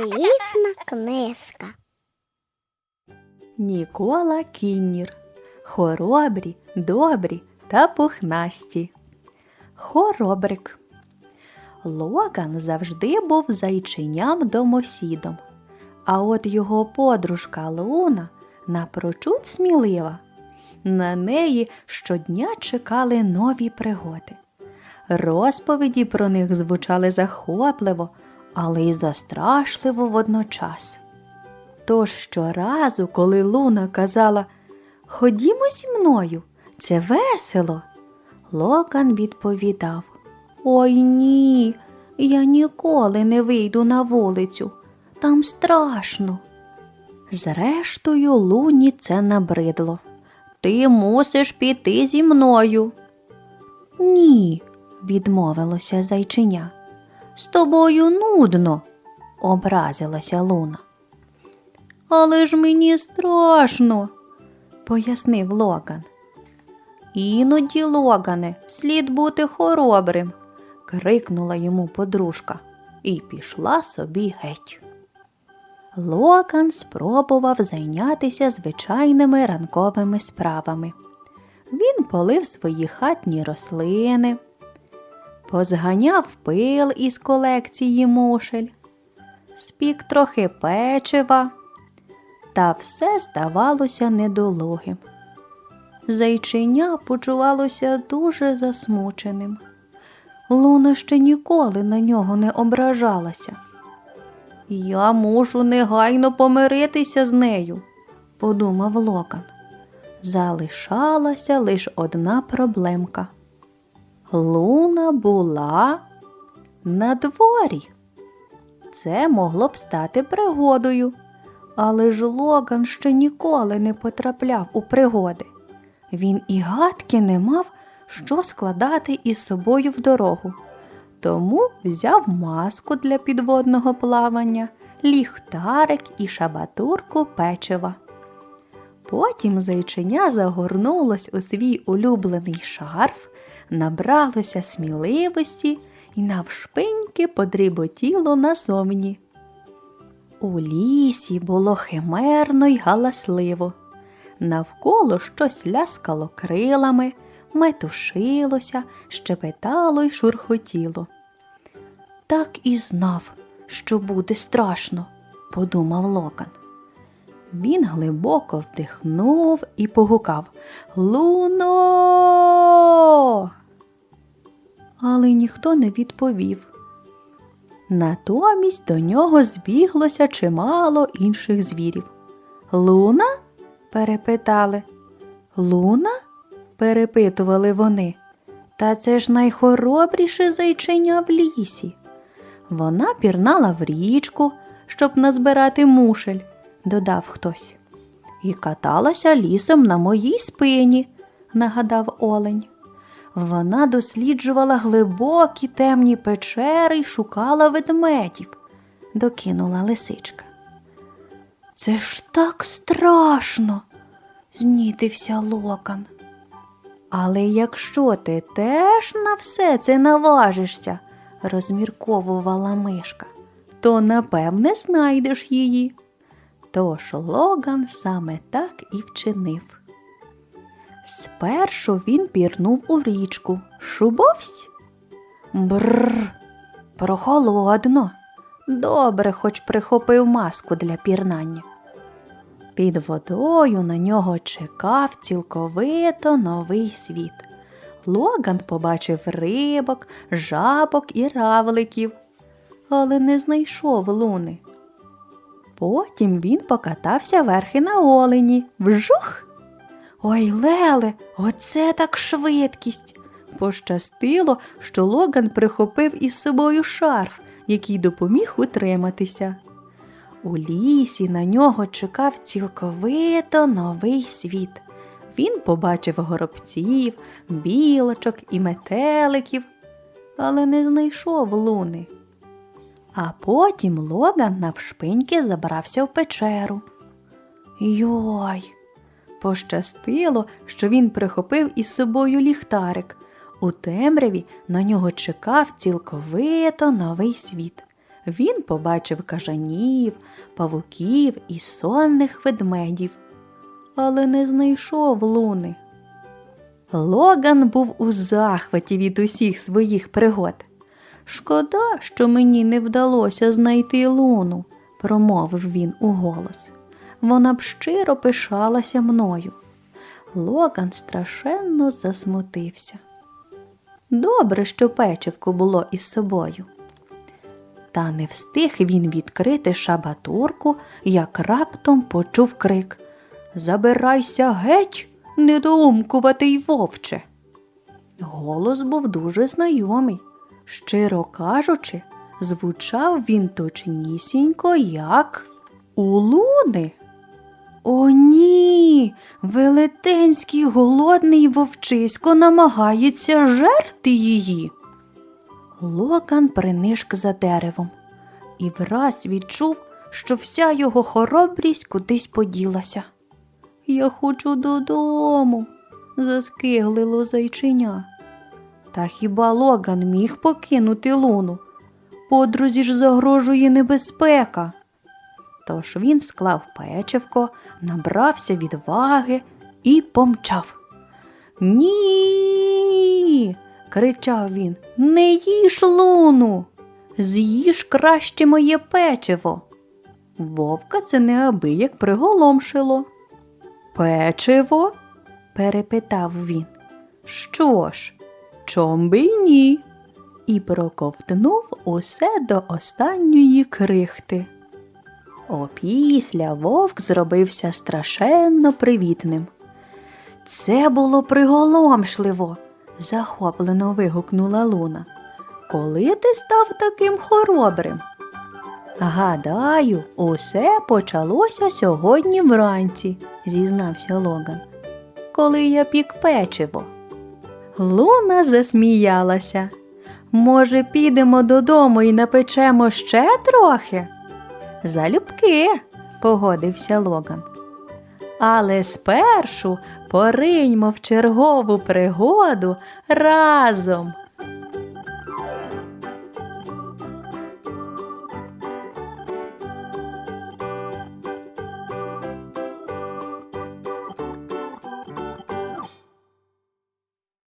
Залізна книжка. Нікола Кіннір. Хоробрі, добрі та пухнасті. Хоробрик. Логан завжди був зайченям домосідом, а от його подружка Луна напрочуд смілива. На неї щодня чекали нові пригоди. Розповіді про них звучали захопливо, але й застрашливо водночас. Тож щоразу, коли Луна казала Ходімо зі мною, це весело, Локан відповідав Ой ні, я ніколи не вийду на вулицю, там страшно. Зрештою, Луні це набридло. Ти мусиш піти зі мною. Ні, відмовилося зайчиня. З тобою нудно, образилася Луна. Але ж мені страшно, пояснив Логан. Іноді, Логане, слід бути хоробрим, крикнула йому подружка і пішла собі геть. Логан спробував зайнятися звичайними ранковими справами. Він полив свої хатні рослини, позганяв пил із колекції мушель, спік трохи печива, та все здавалося недолугим. Зайчиня почувалося дуже засмученим. Луна ще ніколи на нього не ображалася. Я мушу негайно помиритися з нею, подумав Локан. Залишалася лише одна проблемка. Луна була на дворі. Це могло б стати пригодою, але ж Логан ще ніколи не потрапляв у пригоди. Він і гадки не мав, що складати із собою в дорогу. Тому взяв маску для підводного плавання, ліхтарик і шабатурку печива. Потім зайчиня загорнулось у свій улюблений шарф, набралося сміливості і навшпиньки подріботіло назовні. У лісі було химерно й галасливо. Навколо щось ляскало крилами, метушилося, щебетало й шурхотіло. Так і знав, що буде страшно, подумав Локан. Він глибоко вдихнув і погукав Луно. Але ніхто не відповів. Натомість до нього збіглося чимало інших звірів. Луна? перепитали. Луна? перепитували вони. Та це ж найхоробріше зайчиня в лісі. Вона пірнала в річку, щоб назбирати мушель, додав хтось. І каталася лісом на моїй спині, нагадав олень. Вона досліджувала глибокі темні печери й шукала ведмедів, докинула лисичка. Це ж так страшно, знітився локан. Але якщо ти теж на все це наважишся, розмірковувала мишка, то напевне знайдеш її. Тож Логан саме так і вчинив. Спершу він пірнув у річку. Шубовсь? Бррр, прохолодно. Добре, хоч прихопив маску для пірнання. Під водою на нього чекав цілковито новий світ. Логан побачив рибок, жабок і равликів, але не знайшов луни. Потім він покатався верхи на олені. Вжух! Ой, Леле, оце так швидкість. Пощастило, що Логан прихопив із собою шарф, який допоміг утриматися. У лісі на нього чекав цілковито новий світ. Він побачив горобців, білочок і метеликів, але не знайшов луни. А потім Логан навшпиньки забрався в печеру. Йой! Пощастило, що він прихопив із собою ліхтарик. У темряві на нього чекав цілковито новий світ. Він побачив кажанів, павуків і сонних ведмедів, але не знайшов луни. Логан був у захваті від усіх своїх пригод. Шкода, що мені не вдалося знайти луну, промовив він у голос. Вона б щиро пишалася мною. Логан страшенно засмутився. Добре, що печивко було із собою. Та не встиг він відкрити шабатурку, як раптом почув крик Забирайся геть, недоумкуватий вовче. Голос був дуже знайомий. Щиро кажучи, звучав він точнісінько, як у луни. О, ні, велетенський голодний вовчисько намагається жерти її. Локан принишк за деревом і враз відчув, що вся його хоробрість кудись поділася. Я хочу додому, заскиглило зайчиня. Та хіба Логан міг покинути луну? Подрузі ж загрожує небезпека. Тож він склав печивко, набрався відваги і помчав. Ні. кричав він. Не їж луну. З'їж краще моє печиво. Вовка це неабияк приголомшило. Печиво? перепитав він. Що ж, чом би й ні? І проковтнув усе до останньої крихти. Опісля вовк зробився страшенно привітним. Це було приголомшливо, захоплено вигукнула Луна. Коли ти став таким хоробрим? Гадаю, усе почалося сьогодні вранці, зізнався Логан. Коли я пік печиво. Луна засміялася. Може, підемо додому і напечемо ще трохи? Залюбки, погодився Логан. Але спершу пориньмо в чергову пригоду разом.